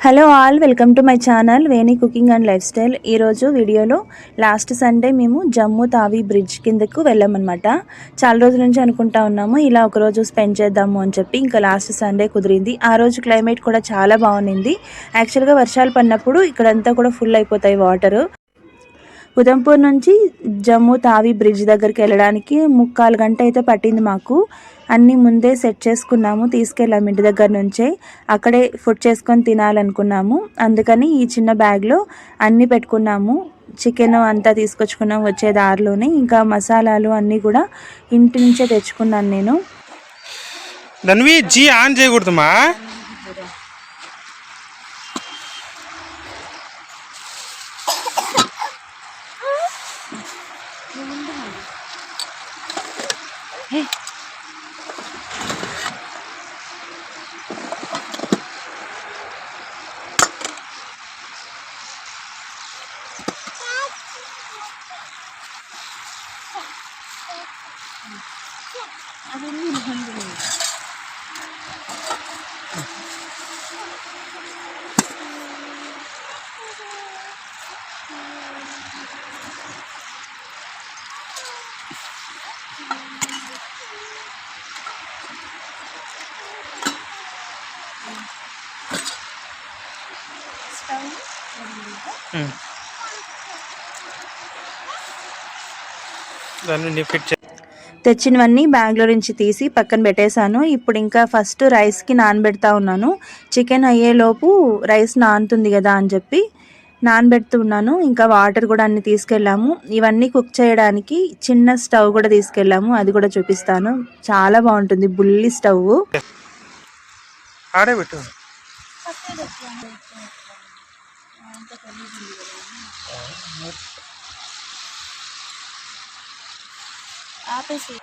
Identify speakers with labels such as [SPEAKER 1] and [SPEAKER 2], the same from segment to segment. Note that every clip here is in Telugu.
[SPEAKER 1] Hello all welcome to my channel Veni cooking and lifestyle ఈరోజు వీడియోలో లాస్ట్ సండే మేము జమ్మూ తావి బ్రిడ్జ్ కిందకు వెళ్ళామన్నమాట. చాలా రోజుల నుంచి అనుకుంటా ఉన్నాము ఇలా ఒక రోజు స్పెండ్ చేద్దాము అని చెప్పి ఇంకా లాస్ట్ సండే కుదిరింది. ఆ రోజు క్లైమేట్ కూడా చాలా బాగుంది యాక్చువల్గా వర్షాలు పడినప్పుడు ఇక్కడంతా కూడా ఫుల్ అయిపోతాయి వాటర్ ఉదంపూర్ నుంచి జమ్మూ తావి బ్రిడ్జ్ దగ్గరికి వెళ్ళడానికి ముక్కాలు గంట అయితే పట్టింది మాకు. అన్నీ ముందే సెట్ చేసుకున్నాము తీసుకెళ్ళాము ఇంటి దగ్గర నుంచే. అక్కడే ఫుడ్ చేసుకొని తినాలనుకున్నాము. అందుకని ఈ చిన్న బ్యాగ్లో అన్నీ పెట్టుకున్నాము. చికెన్ అంతా తీసుకొచ్చుకున్నాం వచ్చే దారిలోనే. ఇంకా మసాలాలు అన్నీ కూడా ఇంటి నుంచే తెచ్చుకున్నాను నేను.
[SPEAKER 2] ధన్వి జీ ఆన్ చేయకూడదమ్మా. 아버님 흔들어요. 응. దాన్ని ఫిట్ చే
[SPEAKER 1] తెచ్చినవన్నీ బ్యాగ్లో నుంచి తీసి పక్కన పెట్టేశాను. ఇప్పుడు ఇంకా ఫస్ట్ రైస్కి నానబెడతా ఉన్నాను. చికెన్ అయ్యేలోపు రైస్ నానుతుంది కదా అని చెప్పి నానబెడుతున్నాను ఇంకా వాటర్ కూడా అన్ని తీసుకెళ్ళాము. ఇవన్నీ కుక్ చేయడానికి చిన్న స్టవ్ కూడా తీసుకెళ్ళాము. అది కూడా చూపిస్తాను. చాలా బాగుంటుంది. బుల్లి స్టవ్.
[SPEAKER 2] ఆడే
[SPEAKER 1] ఆపేసి.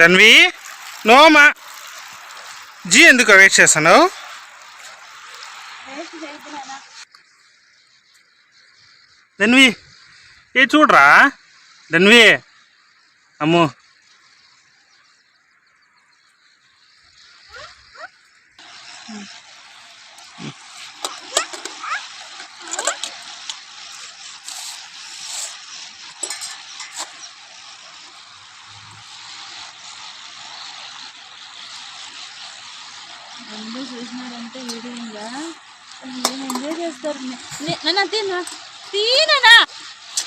[SPEAKER 2] తన్వి నోమా. జీ ఎందుకు వెయిట్ చేస్తున్నావు? ధన్వి. ఏ చూడరా? ధన్వి. అమ్మో.
[SPEAKER 1] అందరూ చూసినారంటే ఈడిగా ఏం ఎంజాయ్ చేస్తారు? నన్ను తిన్నా.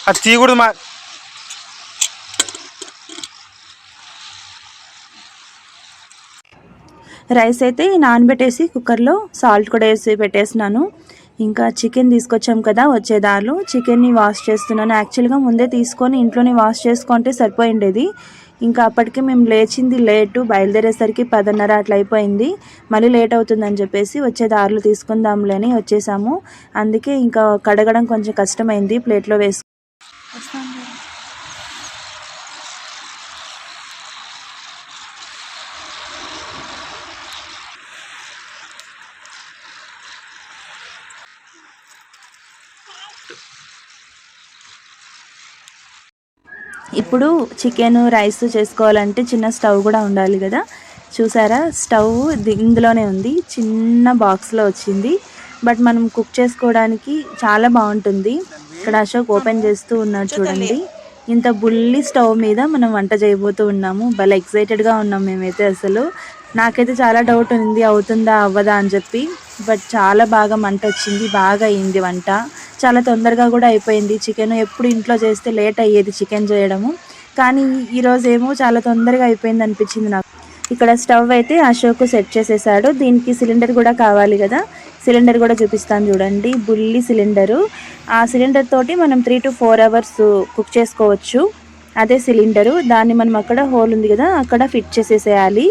[SPEAKER 2] అది తీయకూడదు మా
[SPEAKER 1] రైస్ అయితే నానబెట్టేసి కుక్కర్లో సాల్ట్ కూడా వేసి పెట్టేసినాను ఇంకా చికెన్ తీసుకొచ్చాం కదా వచ్చే దారిలో. చికెన్ని వాష్ చేస్తున్నాను. యాక్చువల్గా ముందే తీసుకొని ఇంట్లోనే వాష్ చేసుకుంటే సరిపోయిండేది. ఇంకా అప్పటికి మేము లేచింది లేటు బయలుదేరేసరికి పదిన్నర అట్లా అయిపోయింది. మళ్ళీ లేట్ అవుతుందని చెప్పేసి వచ్చే దారులు తీసుకుందాంలే అని వచ్చేసాము. అందుకే ఇంకా కడగడం కొంచెం కష్టమైంది ప్లేట్లో వేసు ఇప్పుడు చికెన్ రైస్ చేసుకోవాలంటే చిన్న స్టవ్ కూడా ఉండాలి కదా. చూసారా? స్టవ్ ది- ఇందులోనే ఉంది. చిన్న బాక్స్లో వచ్చింది. బట్ మనం కుక్ చేసుకోవడానికి చాలా బాగుంటుంది. ఇక్కడ అశోక్ ఓపెన్ చేస్తూ ఉన్నాడు చూడండి. ఇంత బుల్లి స్టవ్ మీద మనం వంట చేయబోతూ ఉన్నాము. భలే ఎక్సైటెడ్గా ఉన్నాం మేమైతే అసలు. నాకైతే చాలా డౌట్ ఉంది అవుతుందా అవ్వదా అని చెప్పి. బట్ చాలా బాగా మంట వచ్చింది బాగా అయింది వంట. చాలా తొందరగా కూడా అయిపోయింది. చికెన్ ఎప్పుడు ఇంట్లో చేస్తే లేట్ అయ్యేది చికెన్ చేయడము. కానీ ఈరోజు ఏమో చాలా తొందరగా అయిపోయింది అనిపించింది నాకు. ఇక్కడ స్టవ్ అయితే అశోక్ సెట్ చేసేసాడు. దీనికి సిలిండర్ కూడా కావాలి కదా. సిలిండర్ కూడా చూపిస్తాను చూడండి. బుల్లి సిలిండరు. ఆ సిలిండర్ తోటి మనం three to four hours cook చేసుకోవచ్చు. అదే సిలిండరు. దాన్ని మనం అక్కడ హోల్ ఉంది కదా అక్కడ ఫిట్ చేసేసేయాలి.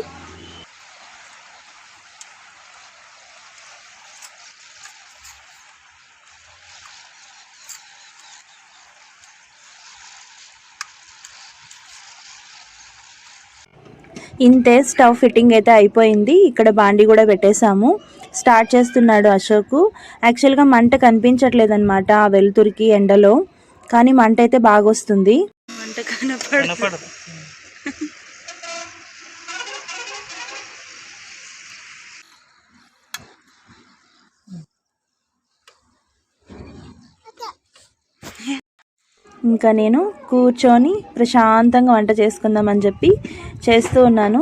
[SPEAKER 1] ఇంతే స్టవ్ ఫిట్టింగ్ అయితే అయిపోయింది. ఇక్కడ బాండి కూడా పెట్టేశాము. స్టార్ట్ చేస్తున్నాడు అశోక్. యాక్చువల్గా మంట కనిపించట్లేదు అనమాట ఆ వెలుతురికి ఎండలో. కానీ మంట అయితే బాగా వస్తుంది. మంట కనపడ
[SPEAKER 2] కనపడదు.
[SPEAKER 1] ఇంకా నేను కూర్చొని ప్రశాంతంగా వంట చేసుకుందామని చెప్పి చేస్తూ ఉన్నాను.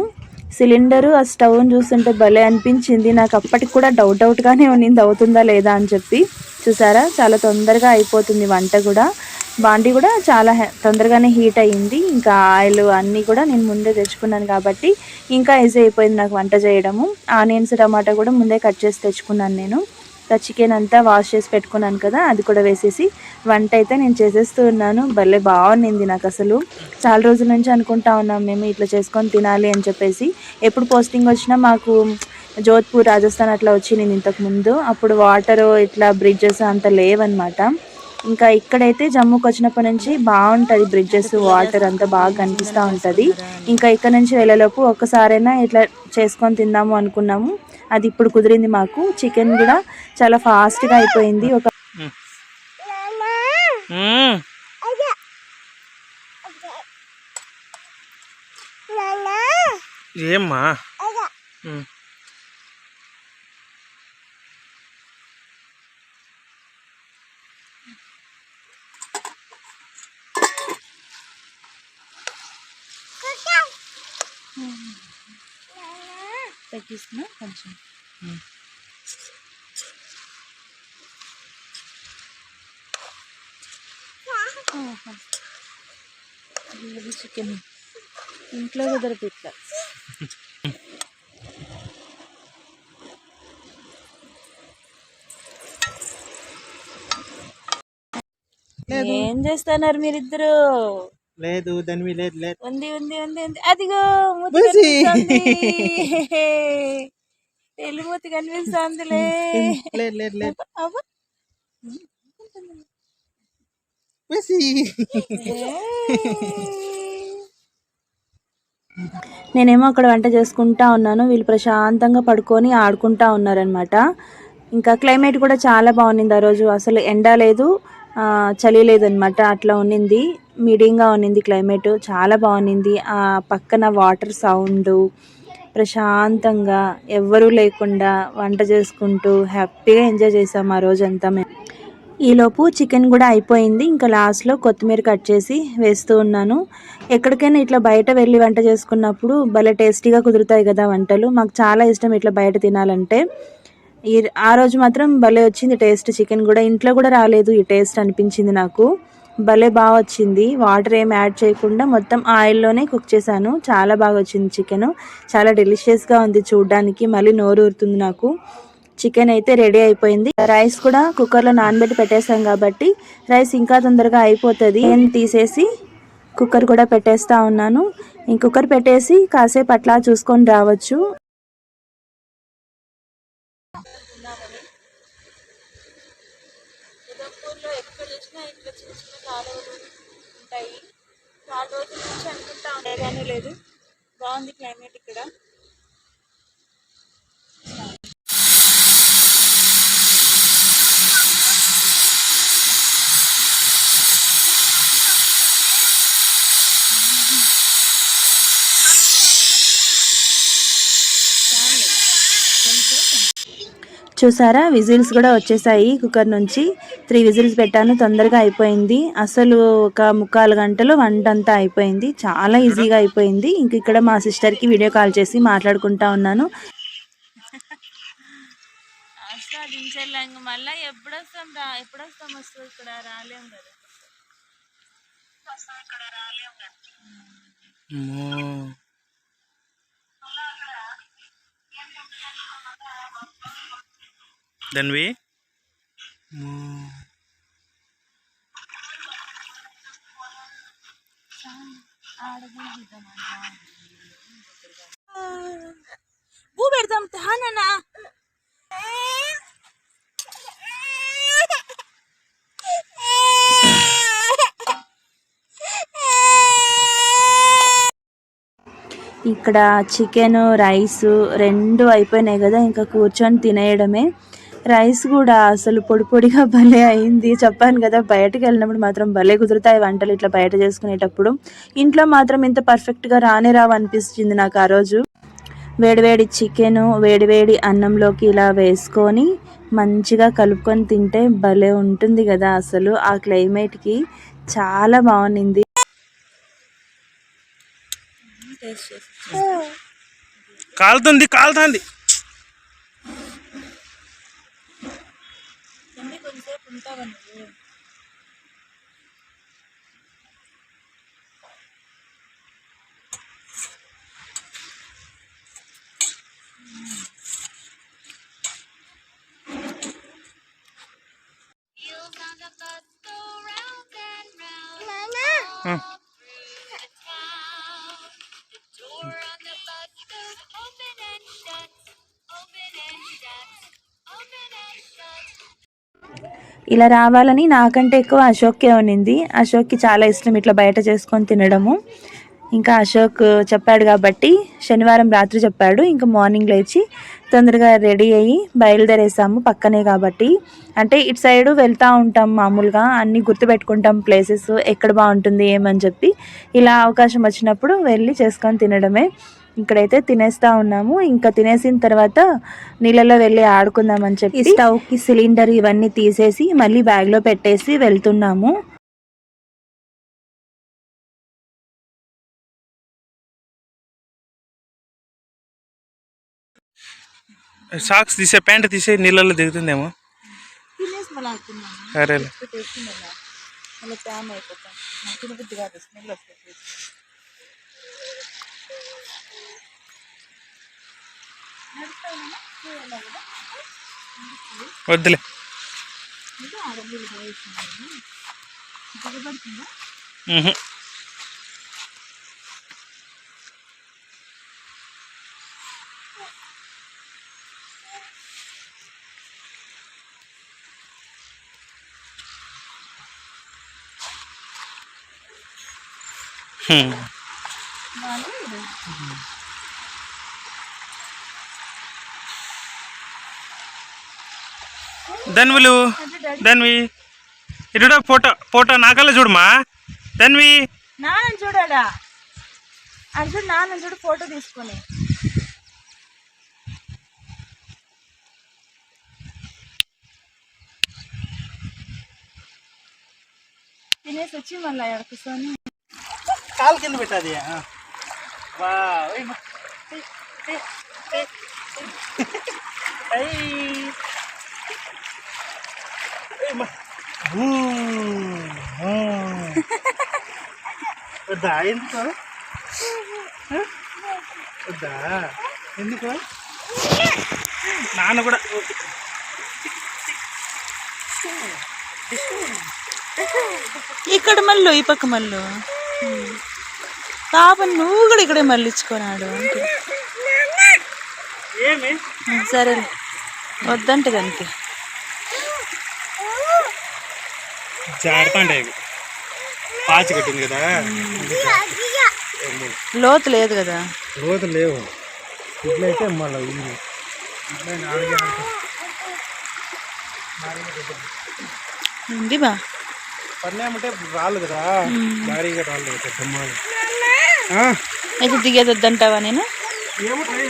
[SPEAKER 1] సిలిండరు ఆ స్టవ్ని చూస్తుంటే భలే అనిపించింది. నాకు అప్పటికి కూడా డౌట్ డౌట్గానే ఉన్నింది అవుతుందా లేదా అని చెప్పి. చూసారా? చాలా తొందరగా అయిపోతుంది వంట కూడా. బాండి కూడా చాలా తొందరగానే హీట్ అయ్యింది. ఇంకా ఆయిల్ అన్నీ కూడా నేను ముందే తెచ్చుకున్నాను కాబట్టి ఇంకా ఈజీ అయిపోయింది నాకు వంట చేయడము. ఆనియన్స్ టమాటా కూడా ముందే కట్ చేసి తెచ్చుకున్నాను నేను. చికెన్ అంతా వాష్ చేసి పెట్టుకున్నాను కదా అది కూడా వేసేసి వంట అయితే నేను చేసేస్తూ ఉన్నాను. భలే బాగుండింది నాకు అసలు. చాలా రోజుల నుంచి అనుకుంటా ఉన్నాం మేము ఇట్లా చేసుకొని తినాలి అని చెప్పేసి. ఎప్పుడు పోస్టింగ్ వచ్చినా మాకు జోధ్పూర్ రాజస్థాన్ అట్లా వచ్చింది ఇంతకు ముందు. అప్పుడు వాటర్ ఇట్లా బ్రిడ్జెస్ అంత లేవన్నమాట. ఇంకా ఇక్కడైతే జమ్మూకి వచ్చినప్పటి నుంచి బాగుంటుంది బ్రిడ్జెస్ వాటర్ అంతా బాగా కనిపిస్తూ ఉంటుంది. ఇంకా ఇక్కడ నుంచి వెళ్ళలోపు ఒక్కసారైనా ఇట్లా చేసుకొని తిందాము అనుకున్నాము. అది ఇప్పుడు కుదిరింది మాకు. చికెన్ కూడా చాలా ఫాస్ట్గా అయిపోయింది. ఒక
[SPEAKER 2] మ్మ్. ఏమ్మా?
[SPEAKER 1] తగ్గిస్తున్నా కొంచెం. చికెన్. ఇంట్లో కుదరదు ఇట్లా ఏం చేస్తున్నారు మీరిద్దరు?
[SPEAKER 3] లేదు దాని లేదు లేదు.
[SPEAKER 1] ఉంది ఉంది ఉంది ఉంది. అదిగో మూతి
[SPEAKER 3] బుజ్జి.
[SPEAKER 1] కనిపిస్తోంది. కనిపిస్తుందిలే.
[SPEAKER 3] లేదు లేదు లేదు.
[SPEAKER 1] అవ్వ.
[SPEAKER 3] బుజ్జి.
[SPEAKER 1] నేనేమో అక్కడ వంట చేసుకుంటా ఉన్నాను. వీళ్ళు ప్రశాంతంగా పడుకొని ఆడుకుంటా ఉన్నారనమాట ఇంకా క్లైమేట్ కూడా చాలా బాగుంది ఆ రోజు. అసలు ఎండ లేదు ఆ, చలి లేదనమాట అట్లా ఉన్నింది మీడియంగా ఉన్నింది క్లైమేట్. చాలా బాగుంది ఆ పక్కన వాటర్ సౌండ్ ప్రశాంతంగా ఎవ్వరూ లేకుండా వంట చేసుకుంటూ హ్యాపీగా ఎంజాయ్ చేసాం ఆ రోజంతా మేము. ఈలోపు చికెన్ కూడా అయిపోయింది. ఇంకా లాస్ట్లో కొత్తిమీర కట్ చేసి వేస్తూ ఉన్నాను. ఎక్కడికైనా ఇట్లా బయట వెళ్ళి వంట చేసుకున్నప్పుడు భలే టేస్టీగా కుదురుతాయి కదా వంటలు. మాకు చాలా ఇష్టం ఇట్లా బయట తినాలంటే. ఈ ఆ రోజు మాత్రం భలే వచ్చింది టేస్ట్. చికెన్ కూడా ఇంట్లో కూడా రాలేదు ఈ టేస్ట్ అనిపించింది నాకు. భలే బాగా వచ్చింది. వాటర్ ఏం యాడ్ చేయకుండా మొత్తం ఆయిల్లోనే కుక్ చేశాను. చాలా బాగా వచ్చింది చికెన్. చాలా డెలిషియస్గా ఉంది చూడడానికి. మళ్ళీ నోరు ఊరుతుంది నాకు. చికెన్ అయితే రెడీ అయిపోయింది. రైస్ కూడా కుక్కర్లో నానబెట్టి పెట్టేసాం కాబట్టి రైస్ ఇంకా తొందరగా అయిపోతుంది. నేను తీసేసి కుక్కర్ కూడా పెట్టేస్తా ఉన్నాను. ఈ కుక్కర్ పెట్టేసి కాసేపు అట్లా చూసుకొని రావచ్చు ఉదయపూర్లో ఎక్కడ చూసినా ఇట్లా చిన్న చిన్న కాలువలు ఉంటాయి. చాలా రోజుల నుంచి అనుకుంటా ఉండేదానే లేదు. బాగుంది క్లైమేట్ ఇక్కడ. చూసారా? విజిల్స్ కూడా వచ్చేసాయి కుక్కర్ నుంచి. త్రీ విజిల్స్ పెట్టాను తొందరగా అయిపోయింది. అసలు ఒక ముక్కాలు గంటలో వంట అంతా అయిపోయింది. చాలా ఈజీగా అయిపోయింది. ఇంక ఇక్కడ మా సిస్టర్కి వీడియో కాల్ చేసి మాట్లాడుకుంటా ఉన్నాను. మళ్ళీ ఎప్పుడు వస్తాం రా ఎప్పుడు వస్తాం వస్తుంది ఇక్కడ రాలేం కదా.
[SPEAKER 2] అమ్మో. ధన్వి అమ్మో.
[SPEAKER 1] పూ పెడతాం తానన్నా ఇక్కడ చికెన్ రైస్ రెండు అయిపోయినాయి కదా ఇంకా కూర్చొని తినేయడమే రైస్ కూడా అసలు పొడి పొడిగా భలే అయింది. చెప్పాను కదా బయటకు వెళ్ళినప్పుడు మాత్రం భలే కుదురుతాయి వంటలు ఇట్లా బయట చేసుకునేటప్పుడు. ఇంట్లో మాత్రం ఇంత పర్ఫెక్ట్గా రానే రావు అనిపించింది నాకు ఆ రోజు. వేడివేడి చికెను వేడివేడి అన్నంలోకి ఇలా వేసుకొని మంచిగా కలుపుకొని తింటే భలే ఉంటుంది కదా అసలు. ఆ క్లైమేట్కి చాలా బాగుంది
[SPEAKER 2] కాలుతుంది కాలుతుంది.
[SPEAKER 4] ಹಿಂದೆ ಕೊಂಚ ಕುಂತ ಬಂದು
[SPEAKER 2] Hmm.
[SPEAKER 1] ఇలా రావాలని నాకంటే ఎక్కువ అశోక్కే ఉన్నింది. అశోక్కి చాలా ఇష్టం ఇట్లా బయట చేసుకొని తినడము. ఇంకా అశోక్ చెప్పాడు కాబట్టి శనివారం రాత్రి చెప్పాడు. ఇంకా మార్నింగ్ లేచి తొందరగా రెడీ అయ్యి బయలుదేరేసాము పక్కనే కాబట్టి. అంటే ఇటు సైడు వెళ్తూ ఉంటాం మామూలుగా. అన్నీ గుర్తుపెట్టుకుంటాం ప్లేసెస్ ఎక్కడ బాగుంటుంది ఏమని చెప్పి. ఇలా అవకాశం వచ్చినప్పుడు వెళ్ళి చేసుకొని తినడమే. ఇక్కడైతే తినేస్తా ఉన్నాము. ఇంకా తినేసిన తర్వాత నీళ్ళలో వెళ్ళి ఆడుకుందామని చెప్పి స్టవ్కి సిలిండర్ ఇవన్నీ తీసేసి మళ్ళీ బ్యాగ్లో పెట్టేసి వెళ్తున్నాము.
[SPEAKER 2] సాక్స్ తీసే ప్యాంట్ తీసే నీళ్ళలో దిగుతుందేమో? సరేలే. వద్దులే మ్హూ. ధన్వులు ధన్వి. ఇటుడా ఫోటో ఫోటో నాకల్లా చూడమా? ధన్వి.
[SPEAKER 1] నాన్న చూడాలా? అర్జున్ నాన్న చూడు ఫోటో తీసుకొని. తినేసి వచ్చి మళ్ళీ ఎక్కడ కూర్చొని.
[SPEAKER 3] కాలు కింద పెట్టాది. వా ఓయ్ మా. ఏయ్, ఏయ్, ఏయ్. ఏయ్. ఏయ్ మా. ఊ, ఊ. వద్దా? ఎందుకు? వద్దా? ఎందుకు? నాన్న కూడా
[SPEAKER 5] ఇక్కడ మళ్ళు ఈ పక్క మళ్ళు పాప నువ్వు కూడా ఇక్కడే మళ్ళించుకున్నాడు సరే వద్దంట దానికి.
[SPEAKER 3] జారుతాండే ఇవి పాచి కట్టింది కదా.
[SPEAKER 5] లోతు లేదు కదా.
[SPEAKER 3] రోజు లేవు. ఇట్లయితే మళ్ళీ
[SPEAKER 5] ఉంది బా.
[SPEAKER 3] పన్నేమంటే రాళ్ళు కదా. భారీగా రాళ్ళు కదా బొమ్మలు
[SPEAKER 5] అయితే దిగేది వద్దంటావా నేను?
[SPEAKER 3] ఏమో ట్రై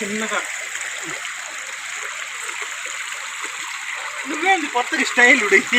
[SPEAKER 3] చిన్నగా. నువ్వేంది కొత్తగా స్టైల్ ఉడికి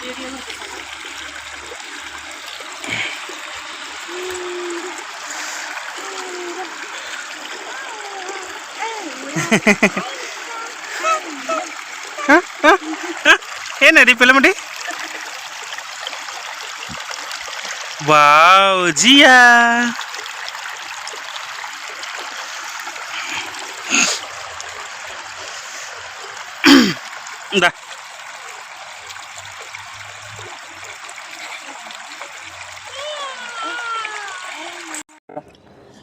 [SPEAKER 1] అర్జుడు డాడీని చూడు
[SPEAKER 2] ఏంటది పిల్లమటి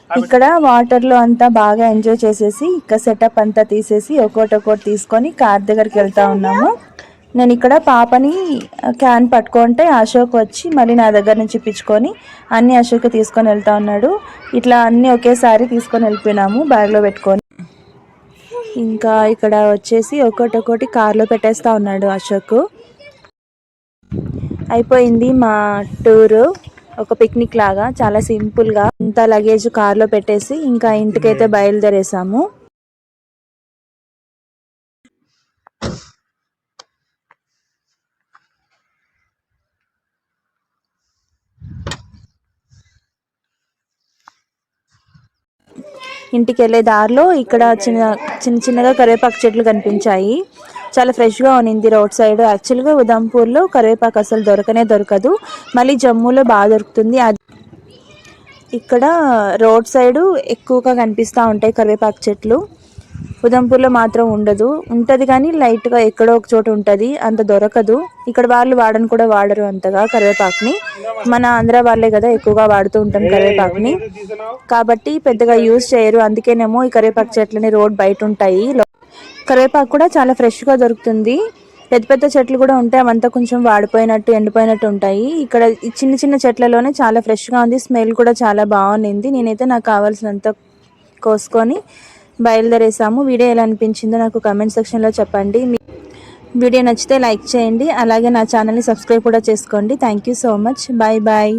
[SPEAKER 1] ఇక్కడ వాటర్లో అంతా బాగా ఎంజాయ్ చేసేసి ఇక్కడ సెటప్ అంతా తీసేసి ఒక్కోటి ఒక్కోటి తీసుకొని కార్ దగ్గరికి వెళ్తా ఉన్నాము. నేను ఇక్కడ పాపని క్యాన్ పట్టుకుంటే అశోక్ వచ్చి మళ్ళీ నా దగ్గర నుంచి ఇప్పించుకొని అన్ని అశోక్ తీసుకొని వెళ్తా ఉన్నాడు. ఇట్లా అన్ని ఒకేసారి తీసుకొని వెళ్ళిపోయినాము బ్యాగ్లో పెట్టుకొని. ఇంకా ఇక్కడ వచ్చేసి ఒకటి ఒకటి కార్లో పెట్టేస్తా ఉన్నాడు అశోక్. అయిపోయింది మా టూరు ఒక పిక్నిక్ లాగా చాలా సింపుల్గా ఇంత లగేజ్ కార్లో పెట్టేసి ఇంకా ఇంటికైతే బయలుదేరేసాము. ఇంటికి వెళ్ళే దారిలో ఇక్కడ చిన్న చిన్న చిన్నగా కరివేపాకు చెట్లు కనిపించాయి. చాలా ఫ్రెష్గా ఉన్నింది రోడ్ సైడ్. యాక్చువల్గా ఉదంపూర్లో కరివేపాకు అసలు దొరకనే దొరకదు. మళ్ళీ జమ్మూలో బాగా దొరుకుతుంది. అది ఇక్కడ రోడ్ సైడ్ ఎక్కువగా కనిపిస్తూ ఉంటాయి కరివేపాకు చెట్లు. ఉదంపూర్లో మాత్రం ఉండదు. ఉంటుంది కానీ లైట్గా ఎక్కడో ఒక చోట ఉంటుంది. అంత దొరకదు. ఇక్కడ వాళ్ళు వాడని కూడా వాడరు అంతగా కరివేపాకుని. మన ఆంధ్ర వాళ్ళే కదా ఎక్కువగా వాడుతూ ఉంటాం కరివేపాకుని. కాబట్టి పెద్దగా యూజ్ చేయరు. అందుకేనేమో ఈ కరివేపాకు చెట్లని రోడ్ బయట ఉంటాయి. కరివేపాకు కూడా చాలా ఫ్రెష్గా దొరుకుతుంది. పెద్ద పెద్ద చెట్లు కూడా ఉంటాయి. అవంతా కొంచెం వాడిపోయినట్టు ఎండిపోయినట్టు ఉంటాయి. ఇక్కడ చిన్న చిన్న చెట్లలోనే చాలా ఫ్రెష్గా ఉంది. స్మెల్ కూడా చాలా బాగుంది నేనైతే నాకు కావాల్సినంత కోసుకొని బయలుదేరేసాము. వీడియో ఎలా అనిపించిందో నాకు కమెంట్ సెక్షన్లో చెప్పండి. వీడియో నచ్చితే లైక్ చేయండి. అలాగే నా ఛానల్ని సబ్స్క్రైబ్ కూడా చేసుకోండి. Thank you so much bye bye